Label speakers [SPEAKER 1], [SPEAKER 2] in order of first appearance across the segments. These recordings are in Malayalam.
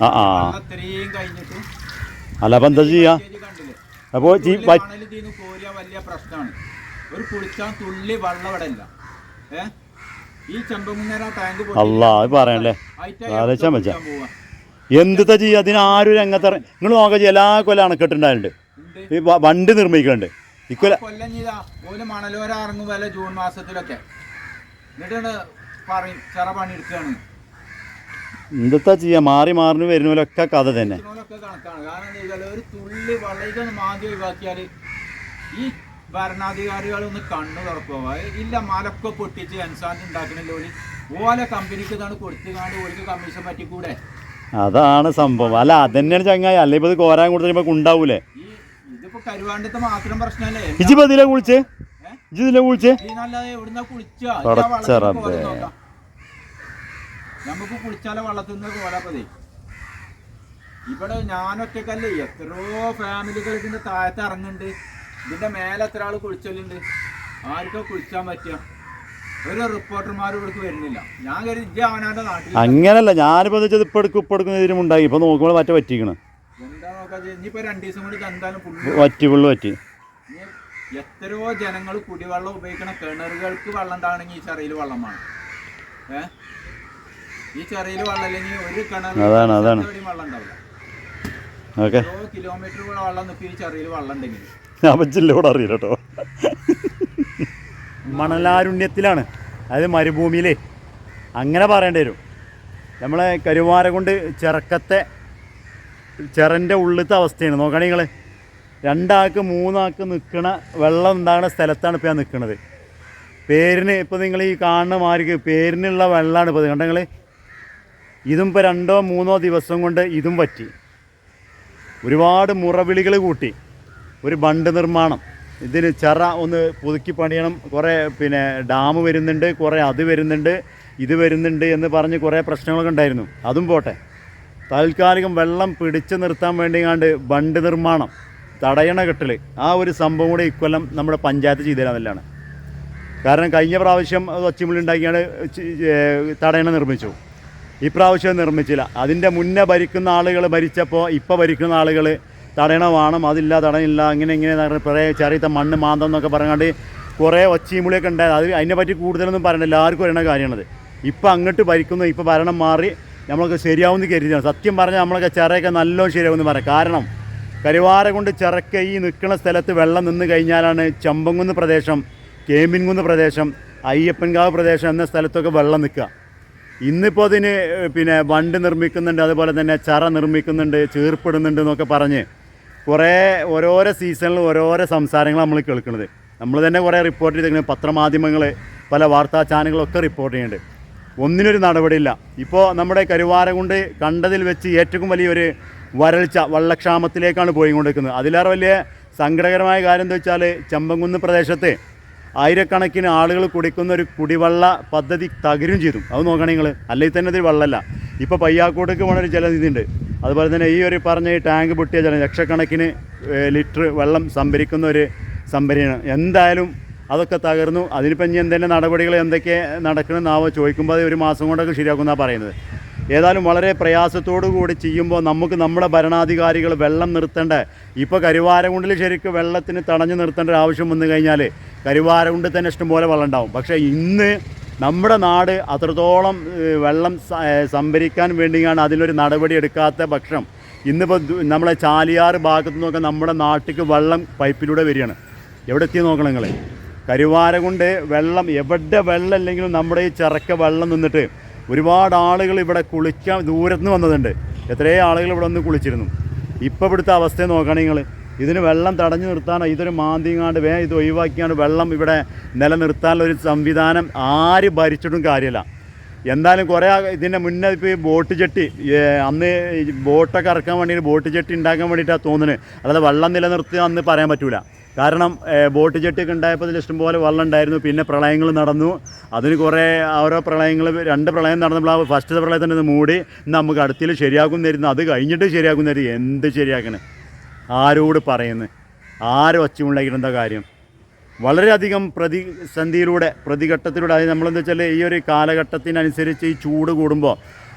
[SPEAKER 1] ആ, ആ. അല്ല അപ്പം എന്താ ചെയ്യാ?
[SPEAKER 2] അപ്പോ അല്ല
[SPEAKER 1] അപ്പോൾ
[SPEAKER 2] വലിയ പ്രശ്നമാണ് ഒരു തുള്ളി വെള്ളം ഇവിടെ ഇല്ല.
[SPEAKER 1] അല്ലാ അത് പറയണല്ലേ.
[SPEAKER 2] കുളിക്കാൻ പോവാ?
[SPEAKER 1] എന്തിട്ടാ ചെയ്യുക അതിന് ആരും രംഗത്ത് നിങ്ങൾ ചെയ്യ എല്ലാ കൊല്ലം അണക്കെട്ടുണ്ടായിട്ടുണ്ട്. ഈ വണ്ടി നിർമ്മിക്കുന്നുണ്ട് ഇക്കൊല്ല
[SPEAKER 2] മണലോര ഇറങ്ങും ജൂൺ മാസത്തിലൊക്കെ. എന്നിട്ടാണ് പറയും ചെറ പണി എടുക്കുകയാണ്
[SPEAKER 1] എന്തിട്ടാ ചെയ്യാ? മാറി മാറി വരുന്നവരൊക്കെ കഥ തന്നെ.
[SPEAKER 2] എന്താ ഒരു തുള്ളി മാന്തി ഒഴിവാക്കിയാൽ ഈ ഭരണാധികാരികളൊന്ന് കണ്ണു തുറക്കുക ഇല്ല മലക്കെ പൊട്ടിച്ച് എൻസാൻഡ് ഉണ്ടാക്കണില്ല ഓലെ ഓല കമ്പനിക്ക് ഇതാണ് കൊടുത്തുകാണ്ട് ഓലിക്ക് കമ്മീഷൻ പറ്റിക്കൂടെ?
[SPEAKER 1] അതാണ് സംഭവം. അല്ല അതന്നെയാണ് ചങ്ങായി. അല്ല ഇപ്പൊ ഇത് കോരാൻ കൊടുത്തിട്ട് ഉണ്ടാവൂലേ
[SPEAKER 2] ഇതിപ്പോ കരുവാണ്ടത്തെ മാത്രം പ്രശ്നമല്ലേ?
[SPEAKER 1] ഇജ്ജ് ഇപ്പൊ ഇതിലെ കുളിച്ച്? ഇജിതിലെ കുളിച്ച്?
[SPEAKER 2] എവിടുന്ന കുളിച്ചാ. നമുക്ക് കുളിച്ചാലെ വെള്ളത്തിൽ നിന്ന് പോരാപ്പതേ ഇവിടെ ഞാനൊറ്റക്കല്ലേ എത്രയോ ഫാമിലികൾ ഇതിന്റെ താഴത്ത് ഇറങ്ങുന്നുണ്ട്. ഇതിന്റെ മേലെ എത്ര ആൾ കുളിച്ചലുണ്ട് ആർക്കോ കുളിച്ചാൻ പറ്റുക ഒരു റിപ്പോർട്ടർമാരും ഇവിടേക്ക് വരുന്നില്ല. ഞാൻ കരുതി ഇജ്ജ് അവനാന്റെ നാട്ടിൽ
[SPEAKER 1] അങ്ങനല്ല ഞാനിപ്പോ വെച്ചാൽ ഇപ്പൊ എടുക്കും ഇപ്പൊ എടുക്കുന്നതിനും ഉണ്ടായി. ഇപ്പൊ നോക്കുമ്പോൾ മറ്റേ പറ്റിക്കണ്
[SPEAKER 2] എന്താ നോക്കാ ഇനിയിപ്പോ രണ്ടു ദിവസം കൂടി എന്തായാലും
[SPEAKER 1] പറ്റി പുള്ളു പറ്റി
[SPEAKER 2] എത്രയോ ജനങ്ങൾ കുടിവെള്ളം ഉപയോഗിക്കണ കിണറുകൾക്ക് വെള്ളം താണെങ്കിൽ ഈ ചെറിയിൽ വെള്ളമാണ് ഏഹ് ഈ ചെറിയിൽ വെള്ളം ഇല്ലെങ്കിൽ ഒരു
[SPEAKER 1] അതാണ്, അതാണ്.
[SPEAKER 2] വെള്ളം ഉണ്ടാവില്ല.
[SPEAKER 1] ഓക്കെ.
[SPEAKER 2] കിലോമീറ്റർ വെള്ളം നിൽക്കും ഈ ചെറിയിൽ വെള്ളം ഉണ്ടെങ്കിൽ.
[SPEAKER 1] ഞാൻ ജില്ലയോട് അറിയില്ല കേട്ടോ. മണലാരുണ്യത്തിലാണ്. അതായത് മരുഭൂമിയിലേ അങ്ങനെ പറയേണ്ടി വരും. നമ്മളെ കരുവാര കൊണ്ട് ചിറക്കത്തെ ചിറന്റെ ഉള്ളിലത്തെ അവസ്ഥയാണ്. നോക്കണേ നിങ്ങൾ രണ്ടാൾക്ക് മൂന്നാൾക്ക് നിൽക്കണ വെള്ളം ഉണ്ടാകുന്ന സ്ഥലത്താണ് ഇപ്പോൾ ഞാൻ നിൽക്കുന്നത് പേരിന് ഇപ്പോൾ നിങ്ങൾ ഈ കാണുന്ന മാർക്ക് പേരിനുള്ള വെള്ളമാണ് ഇപ്പോൾ കണ്ടെങ്കിൽ ഇതും ഇപ്പോൾ രണ്ടോ മൂന്നോ ദിവസം കൊണ്ട് ഇതും പറ്റി. ഒരുപാട് മുറവിളികൾ കൂട്ടി. ഒരു ബണ്ട് നിർമ്മാണം. ഇതിന് ചെറ ഒന്ന് പുതുക്കി പണിയണം. കുറേ പിന്നെ ഡാം വരുന്നുണ്ട് കുറേ അത് വരുന്നുണ്ട് ഇത് വരുന്നുണ്ട് എന്ന് പറഞ്ഞ് കുറേ പ്രശ്നങ്ങളൊക്കെ ഉണ്ടായിരുന്നു. അതും പോട്ടെ. താൽക്കാലികം വെള്ളം പിടിച്ചു നിർത്താൻ വേണ്ടിയാണ്ട് ബണ്ട് നിർമ്മാണം തടയണ കെട്ടൽ ആ ഒരു സംഭവം കൂടി ഇക്കൊല്ലം നമ്മുടെ പഞ്ചായത്ത് ചെയ്തു കാരണം കഴിഞ്ഞ പ്രാവശ്യം ഒച്ചമുള്ളി ഉണ്ടാക്കിയാണ് തടയണ നിർമ്മിച്ചു. ഇപ്രാവശ്യം നിർമ്മിച്ചില്ല. അതിന്റെ മുന്നേ ഭരിക്കുന്ന ആളുകൾ ഭരിച്ചപ്പോൾ ഇപ്പോൾ ഭരിക്കുന്ന ആളുകൾ തടയണ വേണം അതില്ല തടയില്ല അങ്ങനെ ഇങ്ങനെ പറയുക ചെറിയത്തെ മണ്ണ് മാന്തം എന്നൊക്കെ പറഞ്ഞാണ്ട് കുറേ ഒച്ചമുളിയൊക്കെ ഉണ്ടായത്. അത് അതിനെ പറ്റി കൂടുതലൊന്നും പറയണ്ട എല്ലാവർക്കും അറിയണ കാര്യമാണത്. ഇപ്പം അങ്ങോട്ട് ഭരിക്കുന്നു ഇപ്പോൾ ഭരണം മാറി നമ്മളൊക്കെ ശരിയാവുമെന്ന് കരുതിയാണ്. സത്യം പറഞ്ഞാൽ നമ്മളൊക്കെ ചിറയൊക്കെ നല്ലോണം ശരിയാവുമെന്ന് പറയാം. കാരണം കരുവാര കൊണ്ട് ചിറക്ക ഈ നിൽക്കുന്ന സ്ഥലത്ത് വെള്ളം നിന്ന് കഴിഞ്ഞാലാണ് ചമ്പങ്കുന്ന് പ്രദേശം കേമ്പിൻകുന്ന് പ്രദേശം അയ്യപ്പൻകാവ് പ്രദേശം എന്ന സ്ഥലത്തൊക്കെ വെള്ളം നിൽക്കുക. ഇന്നിപ്പോൾ അതിന് പിന്നെ വണ്ട് നിർമ്മിക്കുന്നുണ്ട് അതുപോലെ തന്നെ ചറ നിർമ്മിക്കുന്നുണ്ട് ചീർപ്പിടുന്നുണ്ട് എന്നൊക്കെ പറഞ്ഞ് കുറേ ഓരോരോ സീസണിൽ ഓരോരോ സംസാരങ്ങൾ നമ്മൾ കേൾക്കുന്നത്. നമ്മൾ തന്നെ കുറേ റിപ്പോർട്ട് ചെയ്തിരിക്കുന്നത് പത്രമാധ്യമങ്ങൾ പല വാർത്താ ചാനലുകളൊക്കെ റിപ്പോർട്ട് ചെയ്യുന്നുണ്ട്. ഒന്നിനൊരു നടപടിയില്ല. ഇപ്പോൾ നമ്മുടെ കരുവാരകുണ്ട് കണ്ടതിൽ വെച്ച് ഏറ്റവും വലിയൊരു വരൾച്ച വള്ളക്ഷാമത്തിലേക്കാണ് പോയിക്കൊണ്ടിരിക്കുന്നത്. അതിലേറെ വലിയ സങ്കടകരമായ കാര്യം എന്താ വെച്ചാൽ ചമ്പങ്കുന്ന് പ്രദേശത്ത് ആയിരക്കണക്കിന് ആളുകൾ കുടിക്കുന്ന ഒരു കുടിവെള്ള പദ്ധതി തകരും ചെയ്തു. അത് നോക്കണേ നിങ്ങൾ അല്ലെങ്കിൽ തന്നെ അതിൽ വെള്ളമല്ല. ഇപ്പോൾ പയ്യാക്കോട്ടേക്ക് പോണ ഒരു ജലനിധി ഉണ്ട് അതുപോലെ തന്നെ ഈ ഒരു പറഞ്ഞ ഈ ടാങ്ക് പൊട്ടിയ ജലം ലക്ഷക്കണക്കിന് ലിറ്റർ വെള്ളം സംഭരിക്കുന്ന ഒരു സംഭരണം എന്തായാലും അതൊക്കെ തകർന്നു. അതിനിപ്പം ഇനി എന്തെങ്കിലും നടപടികൾ എന്തൊക്കെ നടക്കണമെന്നാവോ ചോദിക്കുമ്പോൾ അത് ഒരു മാസം കൊണ്ടൊക്കെ ശരിയാക്കുന്നതാണ് പറയുന്നത്. ഏതായാലും വളരെ പ്രയാസത്തോടു കൂടി ചെയ്യുമ്പോൾ നമുക്ക് നമ്മുടെ ഭരണാധികാരികൾ വെള്ളം നിർത്തേണ്ട ഇപ്പോൾ കരുവാരകുണ്ടിൽ ശരിക്കും വെള്ളത്തിന് തടഞ്ഞു നിർത്തേണ്ട ഒരു ആവശ്യം വന്നു കഴിഞ്ഞാൽ കരുവാരകുണ്ടിൽ തന്നെ ഇഷ്ടംപോലെ വെള്ളം ഉണ്ടാവും. പക്ഷേ ഇന്ന് നമ്മുടെ നാട് അത്രത്തോളം വെള്ളം സംഭരിക്കാൻ വേണ്ടിയാണ് അതിനൊരു നടപടി എടുക്കാത്ത പക്ഷം ഇന്നിപ്പോൾ നമ്മളെ ചാലിയാർ ഭാഗത്തു നിന്നൊക്കെ നമ്മുടെ നാട്ടിൽ വെള്ളം പൈപ്പിലൂടെ വരികയാണ്. എവിടെ എത്തി നോക്കണം നിങ്ങൾ കരുവാര കൊണ്ട് വെള്ളം എവിടെ വെള്ളം ഇല്ലെങ്കിലും നമ്മുടെ ഈ ചിറക്ക വെള്ളം നിന്നിട്ട് ഒരുപാട് ആളുകൾ ഇവിടെ കുളിക്കാൻ ദൂരത്തുനിന്ന് വന്നതുണ്ട്. എത്രയോ ആളുകൾ ഇവിടെ വന്ന് കുളിച്ചിരുന്നു. ഇപ്പോൾ ഇവിടുത്തെ അവസ്ഥ നോക്കുകയാണെങ്കിൽ നിങ്ങൾ ഇതിന് വെള്ളം തടഞ്ഞു നിർത്താനോ ഇതൊരു മാന്തിങ്ങാണ്ട് വേ ഇത് ഒഴിവാക്കിയാണ്ട് വെള്ളം ഇവിടെ നിലനിർത്താനുള്ള ഒരു സംവിധാനം ആര് ഭരിച്ചിട്ടും കാര്യമില്ല. എന്തായാലും കുറേ ഇതിന്റെ മുന്നേ ഇപ്പോൾ ഈ ബോട്ട് ചെട്ടി അന്ന് ബോട്ടൊക്കെ ഇറക്കാൻ വേണ്ടിയിട്ട് ബോട്ട് ചെട്ടി ഉണ്ടാക്കാൻ വേണ്ടിയിട്ടാണ് തോന്നുന്നത് അല്ലാതെ വെള്ളം നിലനിർത്തുക അന്ന് പറയാൻ പറ്റൂല. കാരണം ബോട്ട് ജെട്ടിയൊക്കെ ഉണ്ടായപ്പോൾ അതിൽ ഇഷ്ടംപോലെ വെള്ളം ഉണ്ടായിരുന്നു പിന്നെ പ്രളയങ്ങൾ നടന്നു. അതിന് കുറേ ഓരോ പ്രളയങ്ങൾ രണ്ട് പ്രളയം നടന്നപ്പോൾ ആ ഫസ്റ്റത്തെ പ്രളയത്തിന്റെ ഇത് മൂടി. നമുക്ക് അടുത്തിൽ ശരിയാക്കും തരുന്നു അത് കഴിഞ്ഞിട്ട് ശരിയാക്കും തരുന്നു എന്ത് ശരിയാക്കണേ? ആരോട് പറയുന്നു? ആരും എന്താ കാര്യം? വളരെയധികം പ്രതിസന്ധിയിലൂടെ പ്രതിഘട്ടത്തിലൂടെ അതായത് നമ്മളെന്താ വെച്ചാൽ ഈ ഒരു കാലഘട്ടത്തിനനുസരിച്ച് ഈ ചൂട് കൂടുമ്പോൾ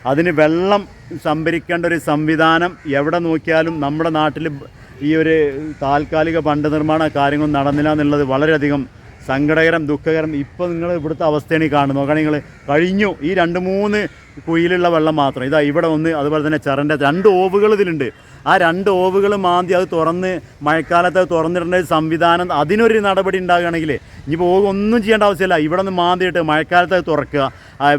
[SPEAKER 1] അതിന് വെള്ളം സംഭരിക്കേണ്ട ഒരു സംവിധാനം എവിടെ നോക്കിയാലും നമ്മുടെ നാട്ടിൽ ഈ ഒരു താൽക്കാലിക ബണ്ട് നിർമ്മാണ കാര്യങ്ങൾ നടന്നില്ല എന്നുള്ളത് വളരെയധികം സങ്കടകരം ദുഃഖകരം. ഇപ്പോൾ നിങ്ങൾ ഇവിടുത്തെ അവസ്ഥയാണ് ഈ കാണുന്നത്. നോക്കുകയാണെങ്കിൽ നിങ്ങൾ കഴിഞ്ഞു. ഈ രണ്ട് മൂന്ന് കുയിലുള്ള വെള്ളം മാത്രം. ഇതാ ഇവിടെ ഒന്ന് അതുപോലെ തന്നെ ചെറന്റെ രണ്ട് ഓവുകൾ ഇതിലുണ്ട്. ആ രണ്ട് ഓവുകൾ മാന്തി അത് തുറന്ന് മഴക്കാലത്ത് അത് തുറന്നിടേണ്ട ഒരു സംവിധാനം അതിനൊരു നടപടി ഉണ്ടാകുകയാണെങ്കിൽ ഇനിയിപ്പോൾ ഒന്നും ചെയ്യേണ്ട ആവശ്യമില്ല. ഇവിടെ നിന്ന് മാന്തിയിട്ട് മഴക്കാലത്ത് അത് തുറക്കുക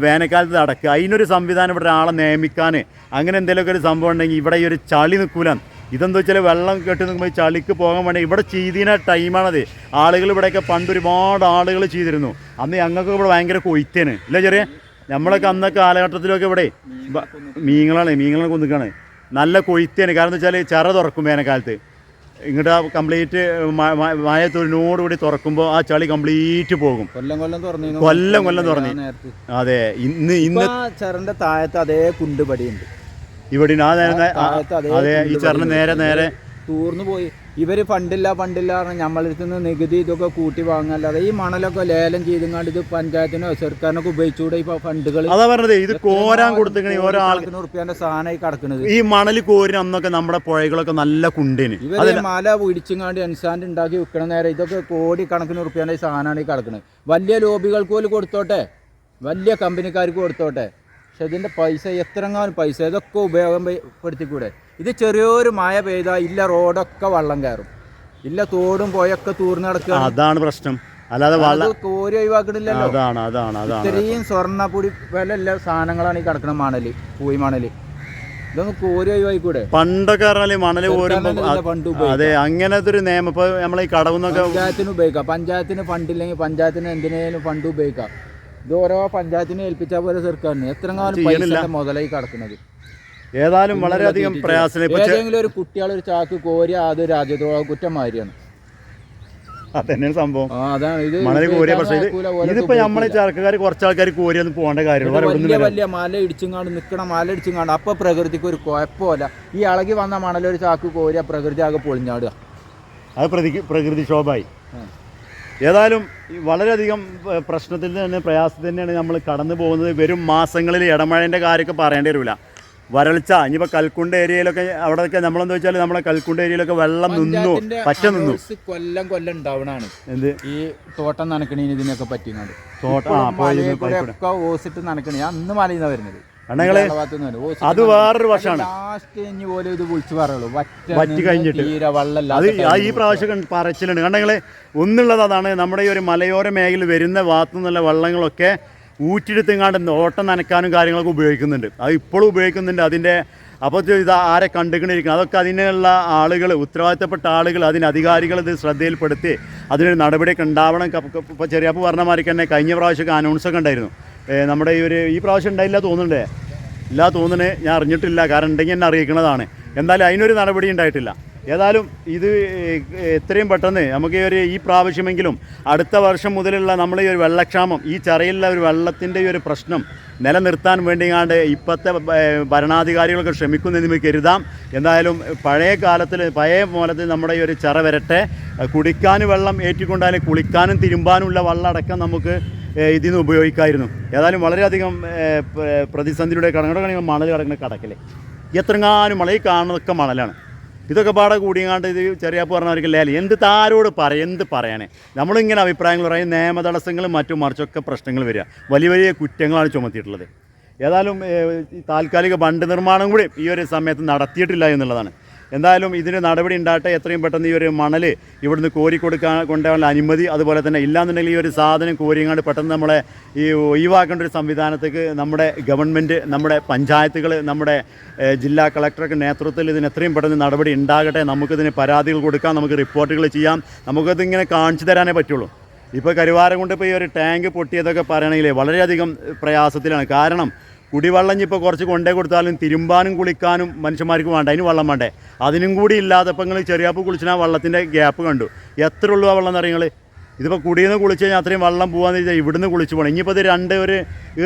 [SPEAKER 1] വേനൽക്കാലത്ത് അടക്കുക. അതിനൊരു സംവിധാനം ഇവിടെ ഒരാളെ നിയമിക്കാൻ. അങ്ങനെ എന്തെങ്കിലുമൊക്കെ ഒരു സംഭവം ഉണ്ടെങ്കിൽ ഇവിടെ ഈ ഒരു ചളി നിൽക്കൂല. ഇതെന്താ വെച്ചാൽ വെള്ളം കെട്ടി നിൽക്കുമ്പോൾ ചളിക്ക് പോകാൻ വേണ്ടി ഇവിടെ ചെയ്തിന ടൈമാണത്. ആളുകൾ ഇവിടെയൊക്കെ പണ്ട് ഒരുപാട് ആളുകൾ ചെയ്തിരുന്നു. അന്ന് ഞങ്ങൾക്ക് ഇവിടെ ഭയങ്കര കൊയ്ത്തേന് ഇല്ല ചെറിയ? നമ്മളൊക്കെ അന്ന കാലഘട്ടത്തിലൊക്കെ ഇവിടെ മീങ്ങളാണ് മീങ്ങളെ കൊന്നിക്കാണ്. നല്ല കൊയ്ത്തേന് കാരണം എന്താ വെച്ചാൽ ചിറ തുറക്കും വേനൽക്കാലത്ത്. ഇങ്ങോട്ട് കംപ്ലീറ്റ് മഴ തൊഴിനോടുകൂടി തുറക്കുമ്പോൾ ആ ചളി കംപ്ലീറ്റ് പോകും.
[SPEAKER 2] കൊല്ലം കൊല്ലം തുറന്നു
[SPEAKER 1] കൊല്ലം കൊല്ലം തുറന്നു. അതെ ഇന്ന് ഇന്ന്
[SPEAKER 2] ഇന്ന് ചെറിന്റെ താഴത്ത് അതേ കുണ്ടുപടിയുണ്ട്.
[SPEAKER 1] ഇവിടെ ആ നേരെ
[SPEAKER 2] അതേ
[SPEAKER 1] ഈ ചേർന്ന് നേരെ നേരെ.
[SPEAKER 2] തൂർന്നു പോയി. ഇവർ ഫണ്ടില്ല ഫണ്ടില്ല പറഞ്ഞാൽ നമ്മളടുത്ത് നിന്ന് നികുതി ഇതൊക്കെ കൂട്ടി വാങ്ങല്ലാതെ ഈ മണലൊക്കെ ലേലം ചെയ്തുകൊണ്ട് ഇത് പഞ്ചായത്തിനോ സർക്കാരിനൊക്കെ ഉപയോഗിച്ചുകൂടെ ഇപ്പൊ ഫണ്ടുകൾ
[SPEAKER 1] അതാ പറഞ്ഞത് ഇത് കോരാൻ കൊടുത്തിങ്ങനെ ഓരോ
[SPEAKER 2] സാധനമായി കിടക്കുന്നത്
[SPEAKER 1] ഈ മണൽ കോരിന് അന്നൊക്കെ നമ്മുടെ പുഴകളൊക്കെ നല്ല കുണ്ടിന്.
[SPEAKER 2] ഇവർ മല പിടിച്ചുങ്ങാണ്ട് എൻസാൻഡ് ഉണ്ടാക്കി വിൽക്കണ നേരം ഇതൊക്കെ കോടി കണക്കിന് റുപ്യാന്റെ സാധനമാണ് ഈ കിടക്കുന്നത് വലിയ ലോബികൾക്ക് പോലും കൊടുത്തോട്ടെ? വലിയ കമ്പനിക്കാർക്ക് കൊടുത്തോട്ടെ? പക്ഷെ ഇതിന്റെ പൈസ എത്രങ്ങാനും പൈസ ഇതൊക്കെ ഉപയോഗപ്പെടുത്തിക്കൂടെ ഇത് ചെറിയൊരു മഴ പെയ്താൽ ഇല്ല റോഡൊക്കെ വള്ളം കയറും. ഇല്ല തോടും പോയൊക്കെ തൂർന്ന് നടക്കുക
[SPEAKER 1] അതാണ് പ്രശ്നം. അല്ലാതെ
[SPEAKER 2] കോരി ഒഴിവാക്കണില്ലല്ലോ.
[SPEAKER 1] അതാണ് അതാണ് അതാണ്
[SPEAKER 2] ഇത്രയും സ്വർണപ്പൊടി വില എല്ലാ സാധനങ്ങളാണ് ഈ കിടക്കുന്ന മണൽ പൂയി മണൽ. ഇതൊന്ന് കോരി ഒഴിവായിക്കൂടെ
[SPEAKER 1] പണ്ടൊക്കെ പറഞ്ഞാൽ മണൽ കോരുമ്പോ
[SPEAKER 2] പണ്ട്
[SPEAKER 1] അതെ അങ്ങനത്തെ ഒരു നിയമം. ഇപ്പൊ നമ്മളെ ഈ കടവുന്നൊക്കെ
[SPEAKER 2] പഞ്ചായത്തിന് ഉപയോഗിക്കാം. പഞ്ചായത്തിന് ഫണ്ടില്ലെങ്കിൽ പഞ്ചായത്തിന് എന്തിനേലും ഫണ്ട് ഉപയോഗിക്കാം. ഇത് ഓരോ പഞ്ചായത്തിനെ ഏൽപ്പിച്ചാൽ പോലെ സർക്കാരിന്
[SPEAKER 1] എത്ര
[SPEAKER 2] കാലം മുതലായി കിടക്കുന്നത്.
[SPEAKER 1] ഏതായാലും വളരെയധികം പ്രയാസം
[SPEAKER 2] ഏതെങ്കിലും ഒരു കുട്ടികൾ ഒരു ചാക്ക് കോരി അത് രാജ്യദ്രോഹ കുറ്റം മാതിരിയാണ്
[SPEAKER 1] അതന്നെയാണ് സംഭവം. മണൽ കോരിയ പക്ഷേ ഇത് ഇതിപ്പോ നമ്മളെ കോരിയൊന്നും പോകേണ്ട കാര്യമുള്ളൂ
[SPEAKER 2] വലിയ. വലിയ മല ഇടിച്ചുങ്ങാണ്ട് നിൽക്കണ മല ഇടിച്ചുങ്ങാണ്ട് അപ്പൊ പ്രകൃതിക്ക് ഒരു കുഴപ്പമില്ല. ഈ ഇളകി വന്ന മണലൊരു ചാക്ക് കോരിയ പ്രകൃതി ആകെ പൊളിഞ്ഞാടുക.
[SPEAKER 1] അത് പ്രകൃതി
[SPEAKER 2] ആ.
[SPEAKER 1] ഏതായാലും വളരെയധികം പ്രശ്നത്തിൽ തന്നെ പ്രയാസത്തിൽ തന്നെയാണ് നമ്മൾ കടന്നു പോകുന്നത്. വരും മാസങ്ങളിൽ ഇടമഴേന്റെ കാര്യമൊക്കെ പറയേണ്ടി വരില്ല വരൾച്ച ഇനിയിപ്പോൾ കൽക്കുണ്ട് ഏരിയയിലൊക്കെ അവിടെയൊക്കെ നമ്മളെന്താ വെച്ചാൽ നമ്മളെ കൽക്കുണ്ട് ഏരിയയിലൊക്കെ വെള്ളം നിന്നു
[SPEAKER 2] പച്ച
[SPEAKER 1] പറ്റ നിന്നു
[SPEAKER 2] കൊല്ലം കൊല്ലം ഉണ്ടാവണാണ്.
[SPEAKER 1] എന്ത്?
[SPEAKER 2] ഈ തോട്ടം നനക്കണീന് ഇതിനൊക്കെ പറ്റുന്നുണ്ട്
[SPEAKER 1] തോട്ടം
[SPEAKER 2] ഓസിട്ട് നനക്കണി അന്ന് മലയിന്ന വരുന്നത്.
[SPEAKER 1] അണ്ണങ്ങളെ അത് വേറൊരു
[SPEAKER 2] വിളിച്ചു വറ്റ
[SPEAKER 1] കഴിഞ്ഞിട്ട്. അത് ഈ പ്രാവശ്യം പറച്ചിലുണ്ട്. കണ്ടെങ്കിൽ ഒന്നുള്ളത് അതാണ് നമ്മുടെ ഈ ഒരു മലയോര മേഖല വരുന്ന ഭാഗത്തു നിന്നുള്ള വെള്ളങ്ങളൊക്കെ ഊറ്റിയെടുത്തെങ്ങാണ്ട് ഓട്ടം നനക്കാനും കാര്യങ്ങളൊക്കെ ഉപയോഗിക്കുന്നുണ്ട്. അത് ഇപ്പോഴും ഉപയോഗിക്കുന്നുണ്ട്. അതിന്റെ അപ്പോൾ ഇത് ആരെ കണ്ടുകൊണ്ടിരിക്കുന്നത് അതൊക്കെ അതിനുള്ള ആളുകൾ ഉത്തരവാദിത്തപ്പെട്ട ആളുകൾ അതിന് അധികാരികൾ ഇത് ശ്രദ്ധയിൽപ്പെടുത്തി അതിനൊരു നടപടിയൊക്കെ ഉണ്ടാവണം. ഇപ്പോൾ ചെറിയപ്പോൾ പറഞ്ഞ മാതിരി തന്നെ കഴിഞ്ഞ പ്രാവശ്യമൊക്കെ അനൗൺസൊക്കെ ഉണ്ടായിരുന്നു. നമ്മുടെ ഈ ഒരു ഈ പ്രാവശ്യം ഉണ്ടായില്ല തോന്നുന്നുണ്ടേ. ഇല്ല തോന്നുന്നത് ഞാൻ അറിഞ്ഞിട്ടില്ല. കാരണം ഉണ്ടെങ്കിൽ എന്നെ അറിയിക്കുന്നതാണ്. എന്തായാലും അതിനൊരു നടപടി ഉണ്ടായിട്ടില്ല. ഏതായാലും ഇത് എത്രയും പെട്ടെന്ന് നമുക്ക് ഒരു ഈ പ്രാവശ്യമെങ്കിലും അടുത്ത വർഷം മുതലുള്ള നമ്മൾ ഈ ഒരു വെള്ളക്ഷാമം ഈ ചെറിയുള്ള ഒരു വെള്ളത്തിന്റെ ഒരു പ്രശ്നം നിലനിർത്താൻ വേണ്ടിയാണ്ട് ഇപ്പോഴത്തെ ഭരണാധികാരികളൊക്കെ ശ്രമിക്കുന്നതിന് നമുക്ക് കരുതാം. എന്തായാലും പഴയ കാലത്തിൽ പഴയ മൂലത്തിൽ നമ്മുടെ ഈ ഒരു ചിറ വരട്ടെ കുടിക്കാൻ വെള്ളം ഏറ്റിക്കൊണ്ടാലും കുളിക്കാനും തിരുമ്പാനുമുള്ള വെള്ളം അടക്കം നമുക്ക് ഇതിൽ നിന്ന് ഉപയോഗിക്കായിരുന്നു. ഏതായാലും വളരെയധികം പ്രതിസന്ധിയുടെ കടങ്ങളുടെ മണൽ കിടക്കുന്ന കടക്കല്ലേ എത്രങ്ങാനും മണൽ കാണുന്നതൊക്കെ മണലാണ്. ഇതൊക്കെ പാടെ കൂടിയങ്ങാണ്ട് ഇത് ചെറിയാപ്പ് പറഞ്ഞവർക്ക് ലേലം. എന്ത് താരോട് പറയാം എന്ത് പറയാനേ? നമ്മളിങ്ങനെ അഭിപ്രായങ്ങൾ പറയും നിയമ തടസ്സങ്ങളും മറ്റും മറിച്ചൊക്കെ പ്രശ്നങ്ങൾ വരിക. വലിയ വലിയ കുറ്റങ്ങളാണ് ചുമത്തിയിട്ടുള്ളത്. ഏതായാലും താൽക്കാലിക ബണ്ട് നിർമ്മാണം കൂടി ഈ ഒരു സമയത്ത് നടത്തിയിട്ടില്ല എന്നുള്ളതാണ്. എന്തായാലും ഇതിന് നടപടി ഉണ്ടാകട്ടെ. എത്രയും പെട്ടെന്ന് ഈ ഒരു മണൽ ഇവിടുന്ന് കോരി കൊടുക്കാൻ കൊണ്ടുപോകാനുള്ള അനുമതി അതുപോലെ തന്നെ ഇല്ലാന്നുണ്ടെങ്കിൽ ഈ ഒരു സാധനം കോരിയങ്ങാണ്ട് പെട്ടെന്ന് നമ്മളെ ഈ ഒഴിവാക്കേണ്ട ഒരു സംവിധാനത്തേക്ക് നമ്മുടെ ഗവൺമെന്റ് നമ്മുടെ പഞ്ചായത്തുകൾ നമ്മുടെ ജില്ലാ കളക്ടറൊക്കെ നേതൃത്വത്തിൽ ഇതിന് എത്രയും പെട്ടെന്ന് നടപടി ഉണ്ടാകട്ടെ. നമുക്കിതിന് പരാതികൾ കൊടുക്കാം. നമുക്ക് റിപ്പോർട്ടുകൾ ചെയ്യാം. നമുക്കതിങ്ങനെ കാണിച്ചു തരാനേ പറ്റുള്ളൂ. ഇപ്പോൾ കരുവാരം കൊണ്ട് ഇപ്പോൾ ഈ ഒരു ടാങ്ക് പൊട്ടിയതൊക്കെ പറയണമെങ്കിൽ വളരെയധികം പ്രയാസത്തിലാണ്. കാരണം കുടിവെള്ളം ഇപ്പോൾ കുറച്ച് കൊണ്ടേ കൊടുത്താലും തിരുമ്പാനും കുളിക്കാനും മനുഷ്യന്മാർക്ക് വേണ്ട അതിന് വെള്ളം വേണ്ടേ? അതിനും കൂടി ഇല്ലാതെ ഇപ്പം നിങ്ങൾ ചെറിയാപ്പ് കുളിച്ചാൽ വെള്ളത്തിന്റെ ഗ്യാപ്പ് കണ്ടു. എത്ര ഉള്ളൂ ആ വെള്ളം എന്ന് അറിയുന്നത് ഇതിപ്പോൾ കുടിയിൽ നിന്ന് കുളിച്ച് കഴിഞ്ഞാൽ അത്രയും വെള്ളം പോകാന്ന് വെച്ചാൽ ഇവിടുന്ന് കുളിച്ച് പോകണം ഇനിയിപ്പോൾ ഇത് രണ്ട് ഒരു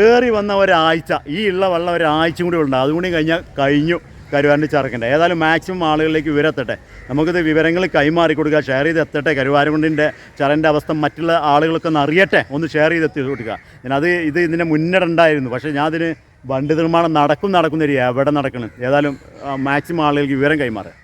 [SPEAKER 1] ഏറി വന്ന ഒരാഴ്ച ഈ ഉള്ള വെള്ളം ഒരാഴ്ചയും കൂടി ഉണ്ട് അതുകൂടി കഴിഞ്ഞാൽ കഴിഞ്ഞു കരുവാരന്റെ ചെറുക്കന്റെ ഏതായാലും മാക്സിമം ആളുകളിലേക്ക് വിവരത്തട്ടെ. നമുക്കിത് വിവരങ്ങൾ കൈമാറി കൊടുക്കുക ഷെയർ ചെയ്ത് എത്തട്ടെ. കരുവാരകുണ്ടിന്റെ ചരന്റെ അവസ്ഥ മറ്റുള്ള ആളുകൾക്കൊന്ന് അറിയട്ടെ. ഒന്ന് ഷെയർ ചെയ്ത് എത്തി കൊടുക്കുക. ഞാനത് ഇത് ഇതിന്റെ മുന്നിടുണ്ടായിരുന്നു. പക്ഷേ ഞാൻ അതിന് ബണ്ട് നിർമ്മാണം നടക്കും നടക്കുന്നൊരു എവിടെ നടക്കണം? ഏതായാലും മാക്സിമം ആളുകൾക്ക് വിവരം കൈമാറുക